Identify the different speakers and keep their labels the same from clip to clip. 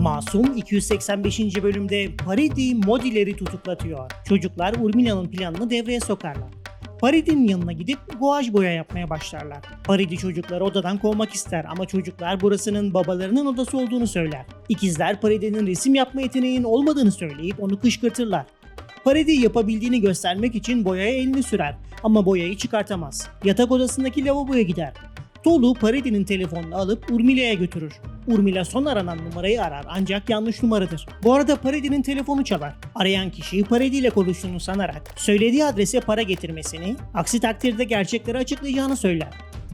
Speaker 1: Masum 285. bölümde Paridi Modileri tutuklatıyor. Çocuklar Urmila'nın planını devreye sokarlar. Paridi'nin yanına gidip guaj boya yapmaya başlarlar. Paridi çocukları odadan kovmak ister ama çocuklar burasının babalarının odası olduğunu söyler. İkizler Paridi'nin resim yapma yeteneğinin olmadığını söyleyip onu kışkırtırlar. Paridi yapabildiğini göstermek için boyaya elini sürer ama boyayı çıkartamaz. Yatak odasındaki lavaboya gider. Tolu Paridi'nin telefonunu alıp Urmila'ya götürür. Urmila son aranan numarayı arar ancak yanlış numaradır. Bu arada Paridi'nin telefonu çalar. Arayan kişi Paridi ile konuştuğunu sanarak söylediği adrese para getirmesini, aksi takdirde gerçekleri açıklayacağını söyler.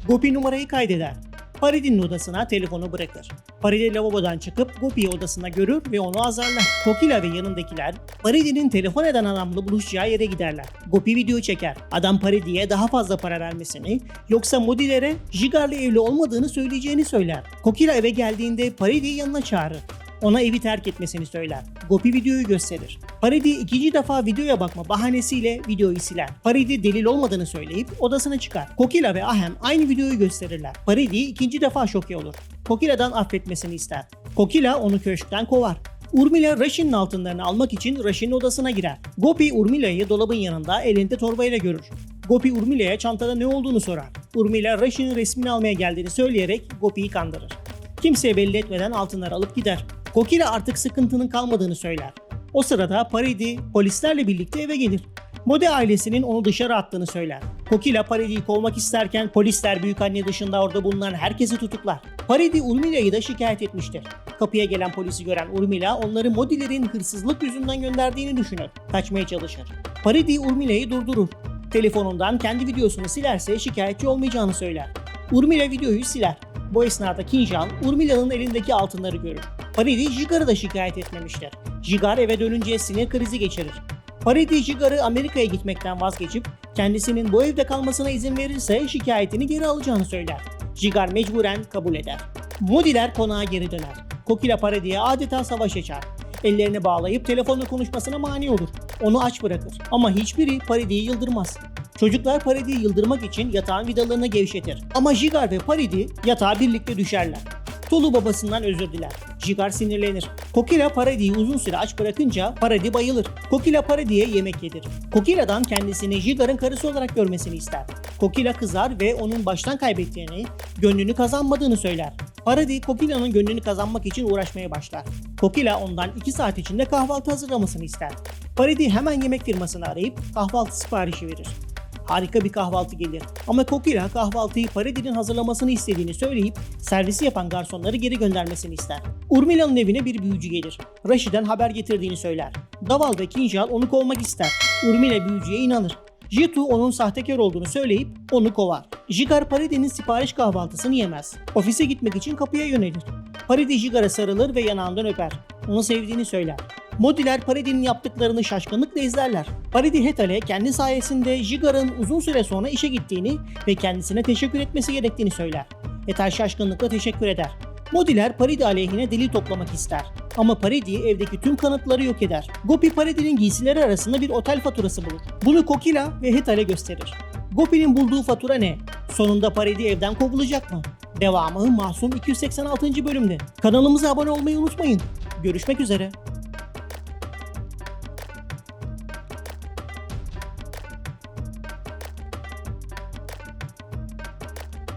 Speaker 1: Gopi numarayı kaydeder. Paridi'nin odasına telefonu bırakır. Paridi lavabodan çıkıp Gopi'yi odasına görür ve onu azarlar. Kokila ve yanındakiler Paridi'nin telefon eden adamla buluşacağı yere giderler. Gopi video çeker. Adam Paridi'ye daha fazla para vermesini, yoksa Modilere Jigar'la evli olmadığını söyleyeceğini söyler. Kokila eve geldiğinde Paridi'yi yanına çağırır. Ona evi terk etmesini söyler. Gopi videoyu gösterir. Paridi ikinci defa videoya bakma bahanesiyle videoyu siler. Paridi delil olmadığını söyleyip odasına çıkar. Kokila ve Ahem aynı videoyu gösterirler. Paridi ikinci defa şoke olur. Kokila'dan affetmesini ister. Kokila onu köşkten kovar. Urmila Rashin'in altınlarını almak için Rashin'in odasına girer. Gopi Urmila'yı dolabın yanında elinde torbayla görür. Gopi Urmila'ya çantada ne olduğunu sorar. Urmila Rashin'in resmini almaya geldiğini söyleyerek Gopi'yi kandırır. Kimseye belli etmeden altınları alıp gider. Kokila artık sıkıntının kalmadığını söyler. O sırada Paridi polislerle birlikte eve gelir. Mode ailesinin onu dışarı attığını söyler. Kokila Paridi'yi kovmak isterken polisler büyük anne dışında orada bulunan herkesi tutuklar. Paridi Urmila'yı da şikayet etmiştir. Kapıya gelen polisi gören Urmila onları Modilerin hırsızlık yüzünden gönderdiğini düşünür. Kaçmaya çalışır. Paridi Urmila'yı durdurur. Telefonundan kendi videosunu silerse şikayetçi olmayacağını söyler. Urmila videoyu siler. Bu esnada Kinjal, Urmila'nın elindeki altınları görür. Paridi Jigar'ı da şikayet etmemiştir. Jigar eve dönünce sinir krizi geçirir. Paridi Jigar'ı Amerika'ya gitmekten vazgeçip kendisinin bu evde kalmasına izin verirse şikayetini geri alacağını söyler. Jigar mecburen kabul eder. Modiler konağa geri döner. Kokila Paridi'ye adeta savaş açar. Ellerini bağlayıp telefonla konuşmasına mani olur. Onu aç bırakır. Ama hiçbiri Paridi'yi yıldırmaz. Çocuklar Paridi'yi yıldırmak için yatağın vidalarını gevşetir. Ama Jigar ve Paridi yatağa birlikte düşerler. Tolu babasından özür diler. Jigar sinirlenir. Kokila Paridi'yi uzun süre aç bırakınca Paridi bayılır. Kokila Paridi'ye yemek yedirir. Kokila'dan kendisini Jigar'ın karısı olarak görmesini ister. Kokila kızar ve onun baştan kaybettiğini, gönlünü kazanmadığını söyler. Paradi Kokila'nın gönlünü kazanmak için uğraşmaya başlar. Kokila ondan 2 saat içinde kahvaltı hazırlamasını ister. Paradi hemen yemek firmasını arayıp kahvaltı siparişi verir. Harika bir kahvaltı gelir. Ama Kokila kahvaltıyı Paradi'nin hazırlamasını istediğini söyleyip servisi yapan garsonları geri göndermesini ister. Urmila'nın evine bir büyücü gelir. Rashi'den haber getirdiğini söyler. Daval ve Kinjal onu kovmak ister. Urmila büyücüye inanır. Jitu onun sahtekar olduğunu söyleyip onu kovar. Jigar Paridi'nin sipariş kahvaltısını yemez. Ofise gitmek için kapıya yönelir. Paridi Jigar'a sarılır ve yanağından öper. Onu sevdiğini söyler. Modiler Paridi'nin yaptıklarını şaşkınlıkla izlerler. Paridi Hetal'e kendi sayesinde Jigar'ın uzun süre sonra işe gittiğini ve kendisine teşekkür etmesi gerektiğini söyler. Hetal şaşkınlıkla teşekkür eder. Modiler Paridi aleyhine delil toplamak ister. Ama Paridi evdeki tüm kanıtları yok eder. Gopi Paridi'nin giysileri arasında bir otel faturası bulur. Bunu Kokila ve Hetal'e gösterir. Gopi'nin bulduğu fatura ne? Sonunda Paridi evden kovulacak mı? Devamı Masum 286. bölümde. Kanalımıza abone olmayı unutmayın. Görüşmek üzere.